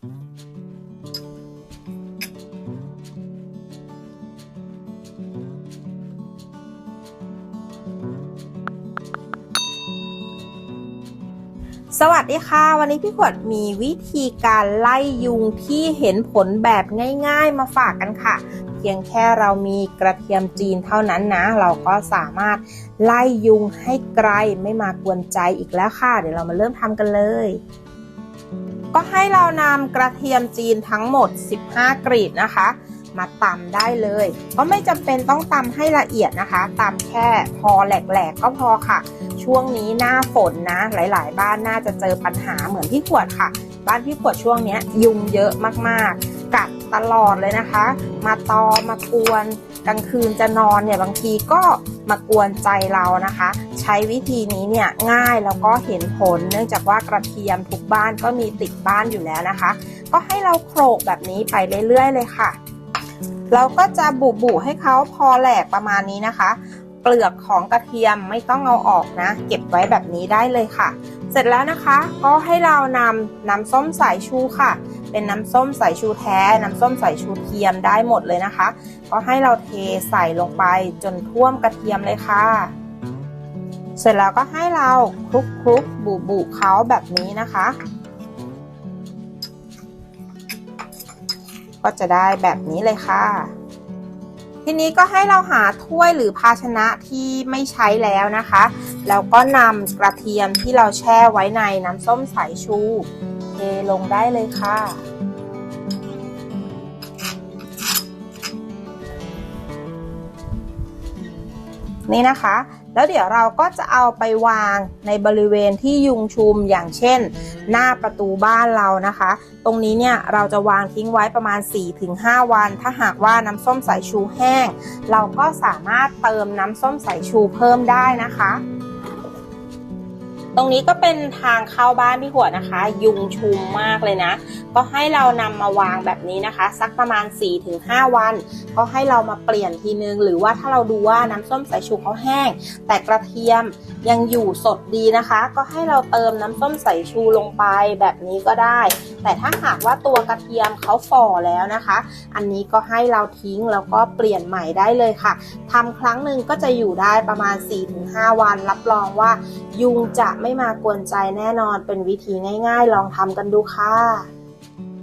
สวัสดีค่ะ วันนี้พี่ขวดมีวิธีการไล่ยุงที่เห็นผลแบบง่าย ๆ มาฝากกันค่ะ เพียงแค่เรามีกระเทียมจีนเท่านั้นนะ เราก็สามารถไล่ยุงให้ไกลไม่มากวนใจอีกแล้วค่ะ เดี๋ยวเรามาเริ่มทำกันเลย ก็ให้เรานำกระเทียมจีนทั้งหมด 15 กรีดนะคะ มาตำได้เลย ก็ไม่จำเป็นต้องตำให้ละเอียดนะคะตำแค่พอแหลกๆ ก็พอค่ะ ช่วงนี้หน้าฝนนะ หลายๆ บ้านน่าจะเจอปัญหาเหมือนพี่ขวดค่ะ บ้านพี่ขวดช่วงนี้ยยุงเยอะมากๆ กัดตลอดเลยนะคะ มาตอมากวนกลางคืนจะนอนเนี่ยบางทีก็มากวนใจเรานะคะ ใช้วิธีนี้เนี่ยง่ายแล้วก็เห็นผล เนื่องจากว่ากระเทียมทุกบ้านก็มีติดบ้านอยู่แล้วนะคะ ก็ให้เราโขลกแบบนี้ไปเรื่อยๆ เลยค่ะ เราก็จะบุบุให้เขาพอแหลกประมาณนี้นะคะ เปลือกของกระเทียมไม่ต้องเอาออกนะ เก็บไว้แบบนี้ได้เลยค่ะ เสร็จแล้วนะคะก็ให้เรานำน้ำส้มสายชูค่ะ เป็นน้ำส้มสายชูแท้ น้ำส้มสายชูเทียมได้หมดเลยนะคะ ก็ให้เราเทใส่ลงไปจนท่วมกระเทียมเลยค่ะ เสร็จแล้วก็ให้เราคลุกคลุกบุบุเขาแบบนี้นะคะ ก็จะได้แบบนี้เลยค่ะ ทีนี้ก็ให้เราหาถ้วยหรือภาชนะที่ไม่ใช้แล้วนะคะ แล้วก็นำกระเทียมที่เราแช่ไว้ในน้ำส้มสายชูเทลงได้เลยค่ะ นี่นะคะ แล้วเดี๋ยวเราก็จะเอาไปวางในบริเวณที่ยุงชุมอย่างเช่น หน้าประตูบ้านเรานะคะ ตรงนี้เนี่ยเราจะวางทิ้งไว้ประมาณ 4-5 วัน ถ้าหากว่าน้ำส้มสายชูแห้ง เราก็สามารถเติมน้ำส้มสายชูเพิ่มได้นะคะตรงนี้ก็เป็นทางเข้าบ้านพี่หัวนะคะ ยุงชุมมากเลยนะ ก็ให้เรานำมาวางแบบนี้นะคะ สักประมาณ 4-5 วัน ก็ให้เรามาเปลี่ยนทีนึง หรือว่าถ้าเราดูว่าน้ำส้มสายชูเขาแห้ง แต่กระเทียมยังอยู่สดดีนะคะ ก็ให้เราเติมน้ำส้มสายชูลงไปแบบนี้ก็ได้ แต่ถ้าหากว่าตัวกระเทียมเขาฝ่อแล้วนะคะ อันนี้ก็ให้เราทิ้งแล้วก็เปลี่ยนใหม่ได้เลยค่ะทำครั้งหนึ่งก็จะอยู่ได้ประมาณ 4-5 วัน รับรองว่ายุงจะไม่มากวนใจแน่นอนเป็นวิธีง่าย ๆ ลองทำกันดูค่ะ